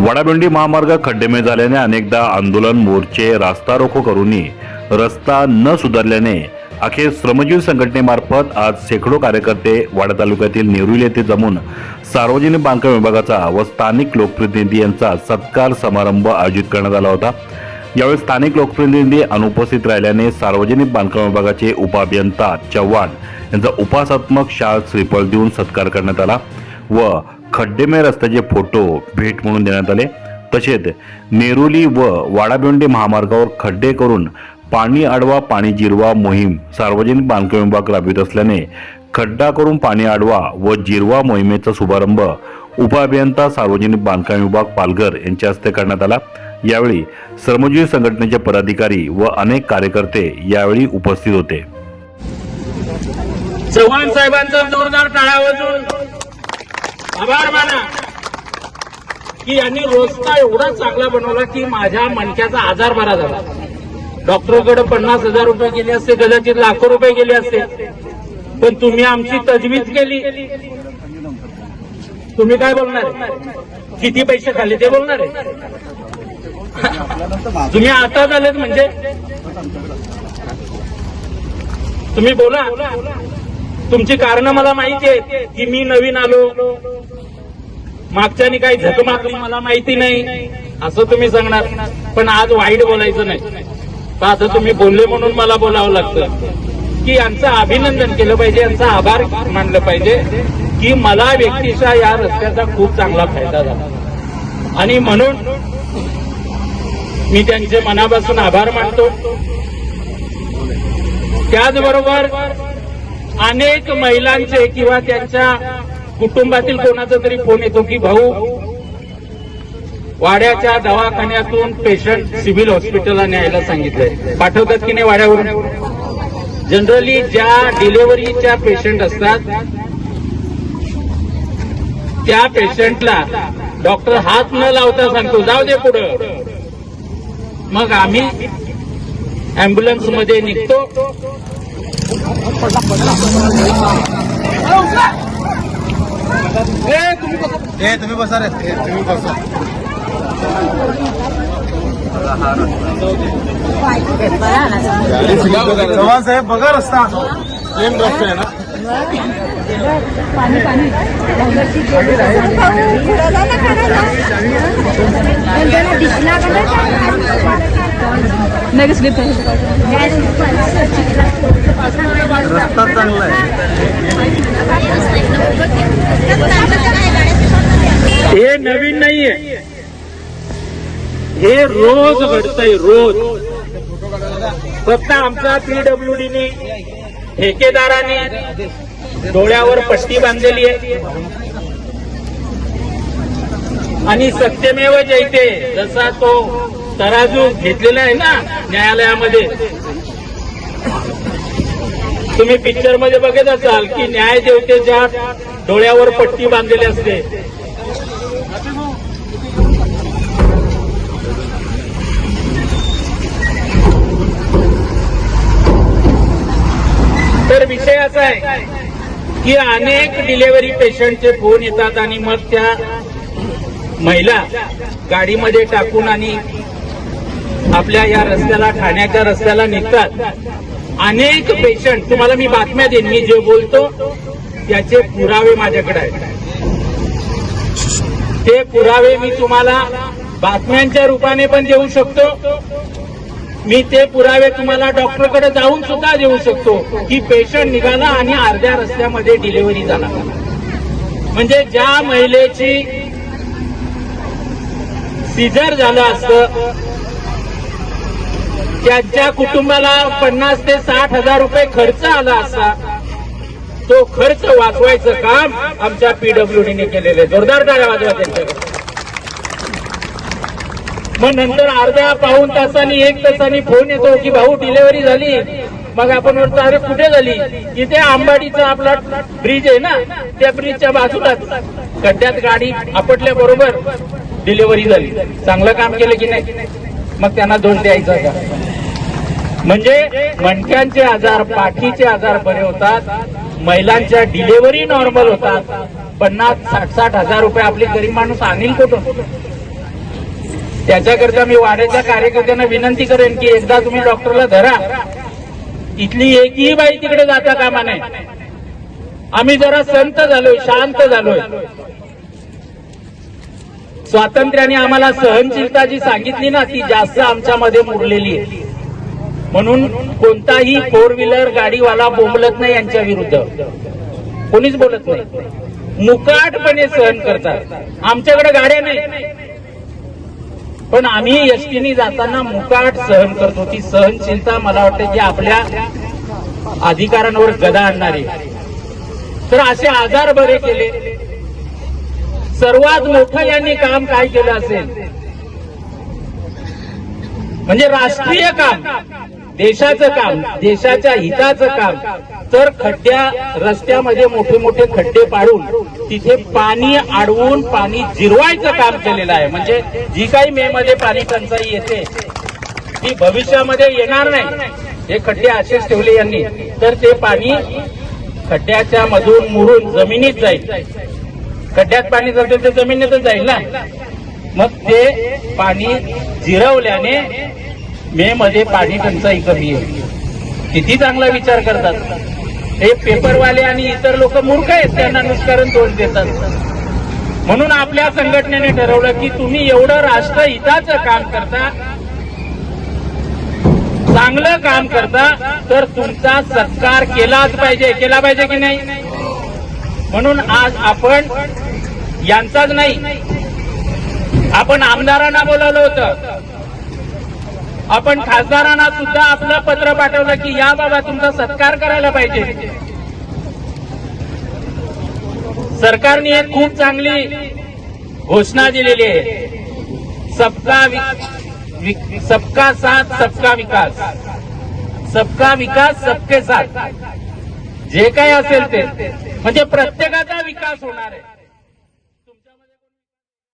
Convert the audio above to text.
वडाबिंडी महामार्ग खड्डेमय झाल्याने अनेकदा आंदोलन मोर्चे रास्ता रोको करूनही रस्ता न सुधारल्याने अखेर श्रमजीवी संघटनेमार्फत आज शेकडो कार्यकर्ते वाडा तालुक्यातील नेरुल येथे जमून सार्वजनिक बांधकाम विभागाचा व स्थानिक लोकप्रतिनिधी यांचा सत्कार समारंभ आयोजित करण्यात आला होता. यावेळी स्थानिक लोकप्रतिनिधी अनुपस्थित राहिल्याने सार्वजनिक बांधकाम विभागाचे उपअभियंता चव्हाण यांचा उपासात्मक शाळ श्रीफळ देऊन सत्कार करण्यात आला व खड्डेमय रस्त्याचे फोटो भेट म्हणून देण्यात आले. तसेच नेरुली व वाडाबिंडी महामार्गावर खड्डे करून पाणी अडवा पाणी जिरवा मोहीम सार्वजनिक बांधकाम विभाग राबवित असल्याने खड्डा करून पाणी अडवा व जिरवा मोहिमेचा शुभारंभ उपअभियंता सार्वजनिक बांधकाम विभाग पालघर यांच्या हस्ते करण्यात आला. यावेळी श्रमजीवी संघटनेचे पदाधिकारी व अनेक कार्यकर्ते यावेळी उपस्थित होते. चव्हाण साहेबांचा जोरदार टाळा वाजून आभार माना. की यांनी रोजचा एवढा चांगला बनवला की माझ्या मणक्याचा आजार बरा झाला. डॉक्टरकडे पन्नास हजार रुपये गेले असते कदाचित लाखो रुपये गेले असते. पण तुम्ही आमची तजवीज केली. तुम्ही काय बोलणार किती पैसे खाल्ले ते बोलणार आहे? तुम्ही आता झालेत म्हणजे? तुम्ही बोला. तुमची कारण मला माहिती आहेत की मी नवीन आलो. मागच्यानी काही झक मारली मला माहिती नाही. असं तुम्ही सांगणार. पण आज वाईट बोलायचं नाही. तर आता तुम्ही बोलले म्हणून मला बोलावं लागतं. की यांचं अभिनंदन केलं पाहिजे यांचा आभार मानलं पाहिजे की मला व्यक्तीच्या या रस्त्याचा खूप चांगला फायदा झाला. आणि म्हणून मी त्यांचे मनापासून आभार मानतो. त्याचबरोबर अनेक महिलांचे किंवा त्यांच्या कुटुंबातील कोणाचा तरी फोन येतो की भाऊ वाड्याच्या दवाखान्यातून पेशंट सिव्हिल हॉस्पिटलला न्यायला सांगितलंय. पाठवतात की नाही वाड्यावरून? जनरली ज्या डिलिव्हरीच्या पेशंट असतात त्या पेशंटला डॉक्टर हात न लावता सांगतो जाऊ दे पुढं. मग आम्ही अँब्युलन्समध्ये निघतो. ए तुम्ही बसा रे. ए, तुम्ही बसा. चव्हाण साहेब बघा रस्ता. सेम रस्ता आहे ना? नाही स्लिप रस्ता चांगला आहे. हे नवीन नाहीये. हे रोज घडतंय रोज. फक्त आमचा पीडब्ल्यूडीने ठेकेदाराने डोळ्यावर पट्टी बांधलेली आहे. आणि सत्यमेव जयते जसा तो तराजू घेतलेला आहे ना न्यायालयामध्ये. तुम्ही पिक्चरमध्ये बघत असाल की न्याय देवतेच्या डोळ्यावर पट्टी बांधलेली असते. विषय असा आहे की अनेक डिलेव्हरी पेशंटचे फोन येतात आणि मग त्या महिला गाडीमध्ये टाकून आणि आपल्या या रस्त्याला ठाण्याच्या रस्त्याला निघतात. अनेक पेशंट तुम्हाला मी बातम्या देईन मी जे बोलतो त्याचे पुरावे माझ्याकडे आहेत. ते पुरावे मी तुम्हाला बातम्यांच्या रूपाने पण देऊ शकतो. मी ते पुरावे तुम्हाला डॉक्टरकडे जाऊन सुद्धा देऊ शकतो. की पेशंट निघाला आणि अर्ध्या रस्त्यामध्ये डिलिव्हरी झाला. म्हणजे ज्या महिलेची सिझर झालं असतं त्यांच्या कुटुंबाला पन्नास ते साठ हजार रुपये खर्च आला असा तो खर्च वाचवायचं काम आमच्या पीडब्ल्यूडीने केलेलं आहे. जोरदार टाळ्या वाजवा हो त्यांच्याकडे मग नंतर अर्ध्या पाऊन तासांनी एक तासांनी फोन येतो की भाऊ डिलेवरी झाली. मग आपण म्हणतो अरे कुठे झाली? इथे आंबाडीचा आपला ब्रिज आहे ना त्या ब्रिजच्या बाजूलाच. खड्ड्यात गाडी आपटल्या बरोबर डिलिव्हरी झाली. चांगलं काम केलं की नाही? मग त्यांना दोष द्यायचा का? म्हणजे मणक्यांचे आजार पाठीचे आजार बरे होतात. महिलांच्या डिलिव्हरी नॉर्मल होतात. पन्नास साठ साठ हजार रुपये आपले गरीब माणूस आणील कुठून? त्याच्याकरता मी वाड्याच्या कार्यकर्त्यांना विनंती करेन की एकदा तुम्ही डॉक्टरला धरा. इथली एकही बाई तिकडे जाता कामा नाही आम्ही जरा संत झालोय शांत झालोय. स्वातंत्र्याने आम्हाला सहनशीलता जी सांगितली ना ती जास्त आमच्यामध्ये मुरलेली आहे. म्हणून कोणताही फोर व्हीलर गाडीवाला बोंबलत नाही यांच्या विरुद्ध. कोणीच बोलत नाही. मुकाटपणे सहन करतात. आमच्याकडे गाड्या नाही पण आम्ही एसटीने जाताना मुकाट सहन करतो ती सहनशीलता मला वाटतं की आपल्या अधिकारांवर गदा आणणारी. तर असे आजार बरे केले. सर्वात मोठं यांनी काम काय केलं असेल? म्हणजे राष्ट्रीय काम. देशाचं काम. देशाच्या हिताचं काम. तर खड्ड्या रस्त्यामध्ये मोठे मोठे खड्डे पाडून तिथे पाणी अडवून पाणी जिरवायचं काम केलेलं आहे. म्हणजे जी काही मे मध्ये पाणी टंचाई येते ती भविष्यामध्ये येणार नाही. हे खड्डे असेच ठेवले यांनी. तर ते पाणी खड्ड्याच्या मधून मुरून जमिनीत जाईल. खड्ड्यात पाणी जातं ते जमिनीतच जाईल ना? मग ते पाणी जिरवल्याने मे मध्ये पाणी टंचाई कमी येईल. किती चांगला विचार करतात. हे पेपरवाले आणि इतर लोक मूर्ख आहेत त्यांना निष्कारण दोष देतात. म्हणून आपल्या संघटनेने ठरवलं की तुम्ही एवढं राष्ट्रहिताचं काम करता चांगलं काम करता तर तुमचा सत्कार केलाच पाहिजे. केला पाहिजे की नाही? म्हणून आज आपण यांचाच नाही आपण आमदारांना बोलावलं होतं. आपण खासदारांना सुद्धा आपलं पत्र पाठवलं की या बाबा तुमचा सत्कार करायला पाहिजे. सरकारने एक खूप चांगली घोषणा दिलेली आहे. सबका सबका साथ सबका विकास. सबका विकास सबके साथ. जे काही असेल ते. म्हणजे प्रत्येकाचा विकास होणार आहे.